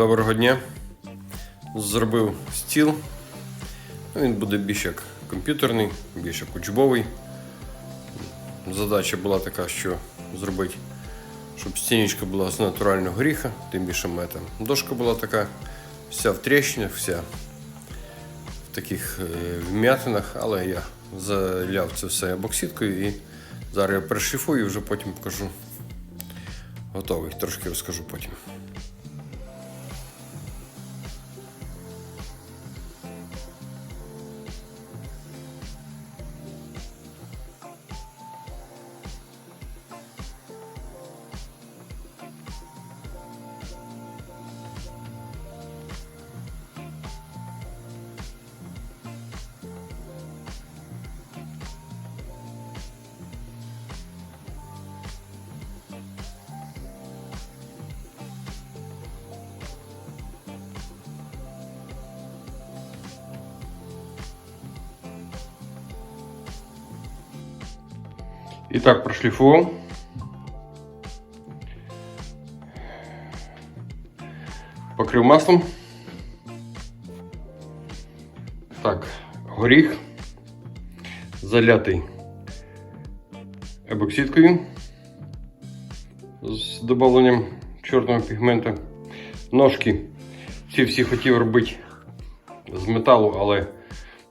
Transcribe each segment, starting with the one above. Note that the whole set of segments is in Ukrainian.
Доброго дня. Зробив стіл. Він буде більш як комп'ютерний, більш як учбовий. Задача була така, що зробити, щоб стіночка була з натурального горіха, тим більше мета. Дошка була така, вся в тріщинах, вся в таких е, вм'ятинах, але я заляв це все боксіткою і зараз я перешліфую і вже потім покажу. Готовий, трошки розкажу потім. І так прошліфував. Покрив маслом. Так, горіх залятий ебоксидкою з додавленням чорного пігмента. Ножки ці всі хотів робити з металу, але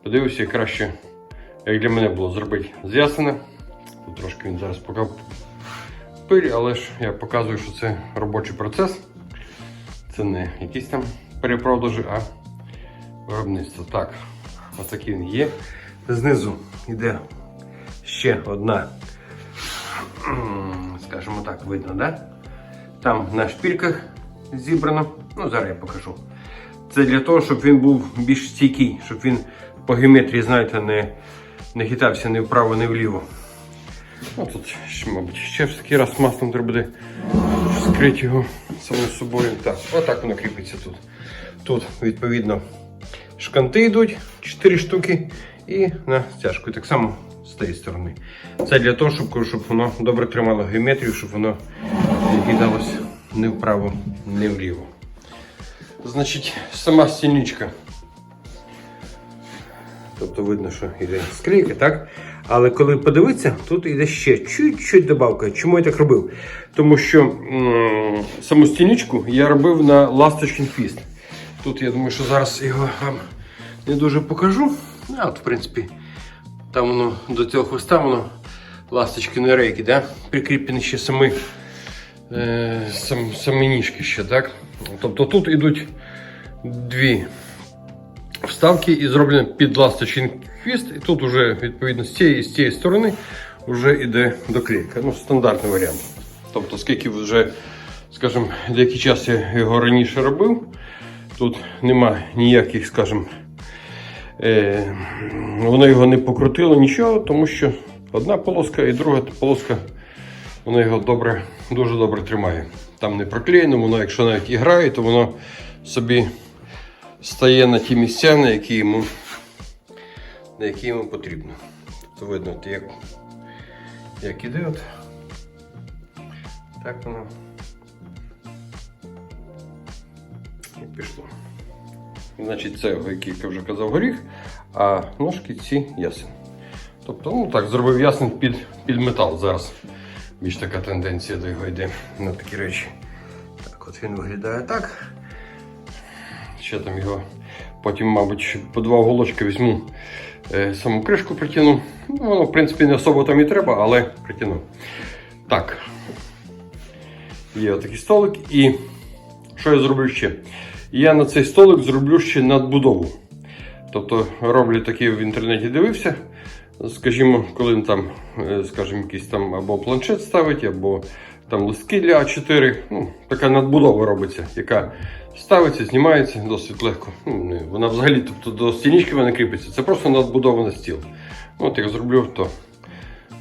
подивився краще, як для мене було зробити з ясена. Трошки він зараз поки пиль, але ж я показую, що це робочий процес. Це не якісь там перепродажі, а виробництво. Так, отакий він є. Знизу йде ще одна, скажімо так, видно, да? Там на шпільках зібрано. Ну, зараз я покажу. Це для того, щоб він був більш стійкий, щоб він по геометрії, знаєте, не, не хитався ні вправо, ні вліво. Ну, тут, мабуть, ще ж такий раз маслом треба буде скрити його само собою. Так, отак воно кріпиться тут. Тут, відповідно, шканти йдуть 4 штуки і на стяжку. І так само з тієї сторони. Це для того, щоб, щоб воно добре тримало геометрію, щоб воно не ні вправо, ні вліво. Значить, сама стінічка. Тобто видно, що йде склейка, так? Але коли подивитися, тут йде ще чуть-чуть добавка. Чому я так робив? Тому що саму стінічку я робив на ласточкин хвіст. Тут я думаю, що зараз його вам не дуже покажу. А от, в принципі, там воно до цього хвоста воно ласточкині рейки, да? прикріплені ще самі, е, сам, самі ніжки ще, так? Тобто тут йдуть дві вставки і зроблено під ласточкин хвіст. І тут вже відповідно з цієї і з цієї сторони вже йде доклейка. Ну, стандартний варіант. Тобто, скільки вже, скажімо, деякий час я його раніше робив, тут нема ніяких, скажімо, е, воно його не покрутило нічого, тому що одна полоска і друга полоска, воно його добре, дуже добре тримає. Там не проклеєно, воно, якщо навіть і грає, то воно собі стає на ті місця, на які йому, на які йому потрібно. Тобто видно, як, як іде, от, так воно і пішло. Значить, це, який я вже казав, горіх, а ножки ці ясен. Тобто, ну так, зробив ясен під, під метал зараз. Більш така тенденція до його йде на такі речі. Так, от він виглядає так. Ще там його потім, мабуть, по два уголочки візьму, е, саму кришку притягну. Ну, воно, в принципі, не особо там і треба, але притягну. Так. Є отакий столик. І що я зроблю ще? Я на цей столик зроблю ще надбудову. Тобто роблю такі в інтернеті дивився. Скажімо, коли там, е, скажімо, якийсь там або планшет ставить, або там листки для А4. Ну, така надбудова робиться, яка ставиться, знімається досить легко. Ну, вона взагалі тобто, до стінічки вона кріпиться. Це просто надбудова на стіл. Ну, От як зроблю, то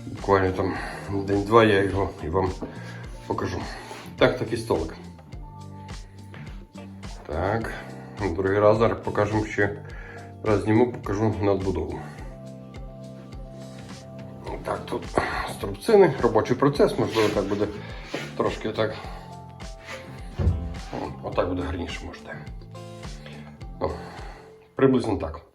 буквально там день-два я його і вам покажу. Так, такий столик. Так, другий раз зараз покажемо ще. Раз зніму, покажу надбудову. Так, тут струбцини, робочий процес, можливо, так буде трошки так Отак буде гарніше можете. О, приблизно так.